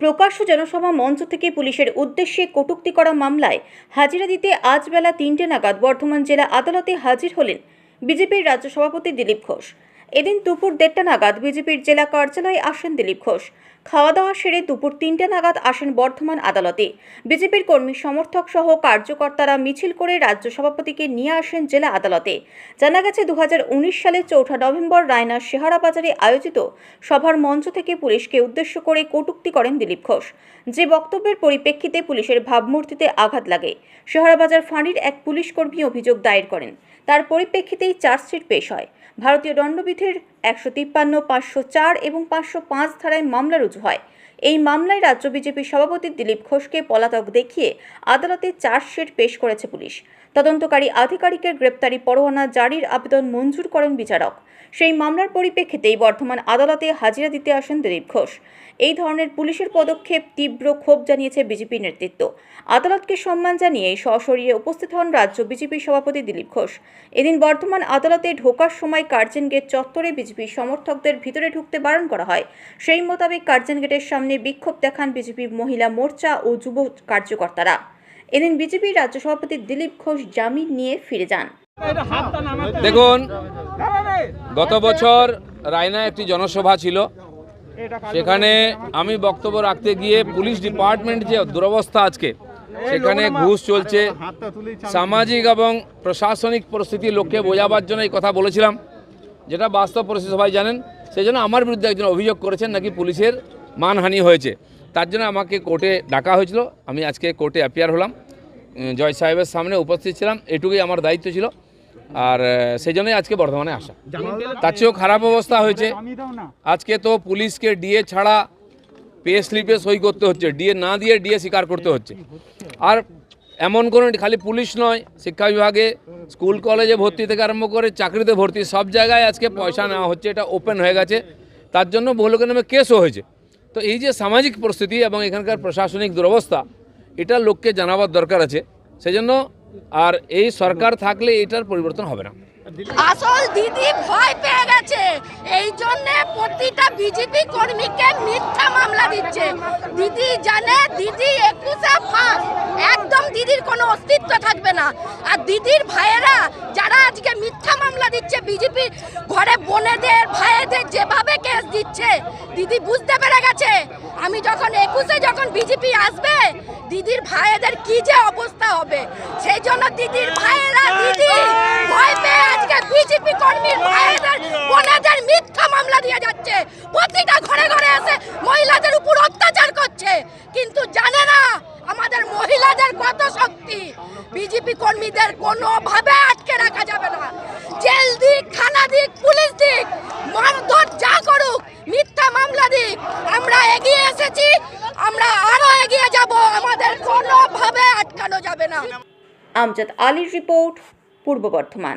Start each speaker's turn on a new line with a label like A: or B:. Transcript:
A: প্রকাশ্য জনসভা মঞ্চ থেকে পুলিশের উদ্দেশ্যে কটুক্তি করা মামলায় হাজিরা দিতে আজ বেলা তিনটে নাগাদ বর্ধমান জেলা আদালতে হাজির হলেন বিজেপির রাজ্য সভাপতি দিলীপ ঘোষ। এদিন দুপুর দেড়টা নাগাদ বিজেপির জেলা কার্যালয়ে আসেন দিলীপ ঘোষ। খাওয়া দাওয়া সেরে দুপুর তিনটে নাগাদ আসেন বর্ধমান আদালতে। বিজেপির কর্মী সমর্থক সহ কার্যকর্তারা মিছিল করে রাজ্য সভাপতিকে নিয়ে আসেন জেলা আদালতে। জানা গেছে উনিশ সালের চৌঠা নভেম্বর রায়নার শেহারা বাজারে আয়োজিত সভার মঞ্চ থেকে পুলিশকে উদ্দেশ্য করে কটূক্তি করেন দিলীপ ঘোষ। যে বক্তব্যের পরিপ্রেক্ষিতে পুলিশের ভাবমূর্তিতে আঘাত লাগে, শেহারাবাজার ফাঁড়ির এক পুলিশ কর্মী অভিযোগ দায়ের করেন। তার পরিপ্রেক্ষিতেই চার্জশিট পেশ হয়। ভারতীয় দণ্ডবিধির একশো তিপ্পান্ন, পাঁচশো চার এবং পাঁচশো পাঁচ ধারায় মামলা রুজু হয়। এই মামলায় রাজ্য বিজেপির সভাপতি দিলীপ ঘোষকে পলাতক দেখিয়ে আদালতে চার্জশিট পেশ করেছে পুলিশ। তদন্তকারী আধিকারিকের গ্রেপ্তারি পরোয়ানা জারির আবেদন মঞ্জুর করেন বিচারক। সেই মামলার পরিপ্রেক্ষিতেই বর্ধমান আদালতে হাজিরা দিতে আসেন দিলীপ ঘোষ। এই ধরনের পুলিশের পদক্ষেপ তীব্র ক্ষোভ জানিয়েছে বিজেপি নেতৃত্ব। আদালতকে সম্মান জানিয়ে সশরীরে উপস্থিত হন রাজ্য বিজেপি সভাপতি দিলীপ ঘোষ। এদিন বর্ধমান আদালতে ঢোকার সময় কার্জন গেট চত্বরে বিজেপি সমর্থকদের ভিতরে ঢুকতে বারণ করা হয়। সেই মোতাবেক কার্জন গেটের সামনে বিক্ষোভ দেখান বিজেপি মহিলা মোর্চা ও যুব কার্যকর্তারা। এদিন বিজেপির রাজ্য সভাপতি দিলীপ ঘোষ জামিন নিয়ে ফিরে যান।
B: দেখুন, গত বছর রায়না একটি জনসভা ছিল। সেখানে আমি বক্তব্য রাখতে গিয়ে পুলিশ ডিপার্টমেন্ট যে দুরবস্থা আজকে, সেখানে ঘুষ চলছে। সামাজিক এবং প্রশাসনিক পরিস্থিতি লোককে বোঝাবার জন্য এই কথা বলেছিলাম, যেটা বাস্তব পরিস্থিতি, সবাই জানেন। সেই জন্য আমার বিরুদ্ধে একজন অভিযোগ করেছেন, নাকি পুলিশের মানহানি হয়েছে। তার জন্য আমাকে কোর্টে ডাকা হয়েছিল। আমি আজকে কোর্টে অ্যাপিয়ার হলাম। জয় সাহেবের সামনে উপস্থিত ছিলাম। এটুকুই আমার দায়িত্ব ছিল। আর সেই জন্যই আজকে বর্ধমানে আসা। তার চেয়েও খারাপ অবস্থা হয়েছে। আজকে তো পুলিশকে ডিএ ছাড়া পে স্লিপে সই করতে হচ্ছে। ডিএ না দিয়ে ডিএ স্বীকার করতে হচ্ছে। আর এমন কোনো খালি পুলিশ নয়, শিক্ষা বিভাগে, স্কুল, কলেজে ভর্তি থেকে আরম্ভ করে চাকরিতে ভর্তি সব জায়গায় আজকে পয়সা নেওয়া হচ্ছে। এটা ওপেন হয়ে গেছে। তার জন্য বহু লোকের নামে কেসও হয়েছে। তো এই যে সামাজিক পরিস্থিতি এবং এখানকার প্রশাসনিক দুরবস্থা, এটা লোককে জানাবার দরকার আছে। সেজন্য আর এই সরকার থাকলে এটার পরিবর্তন হবে না।
C: আসল দিদি ভয় পেয়ে গেছে। এই জন্য প্রতিটা বিজেপি কর্মীকে মিথ্যা মামলা দিচ্ছে। দিদি জানে, দিদি একুশে ফাঁস। একদম দিদির কোনো অস্তিত্ব থাকবে না। আর দিদির ভাইয়েরা যারা আজকে মিথ্যা মামলা দিচ্ছে বিজেপি ঘরে, বোনেদের, ভাইয়েদের, যেভাবে কেস দিচ্ছে, দিদি বুঝতে পেরে গেছে। আমি যখন একুশে যখন বিজেপি আসবে, দিদির ভাইয়েদের কি যে অবস্থা হবে? সেই জন্য দিদির ভাইয়েরা, দিদি ভয় পেয়ে কর্মীর মিথ্যা মামলা দিয়ে যাচ্ছে। ঘরে ঘরে এসে মহিলাদের উপর অত্যাচার করছে। কিন্তু জানে না আমাদের মহিলাদের বিজেপি কর্মীদের কোনোভাবে আটকে রাখা যাবে না। দিক, থানা দিক, পুলিশ দিক, মারধর যা করুক, মিথ্যা মামলা দিক, আমরা এগিয়ে এসেছি, আমরা এগিয়ে যাব, আমাদের কোনোভাবে আটকানো যাবে না।
A: আমজাদ আলীর রিপোর্ট, পূর্ব বর্ধমান।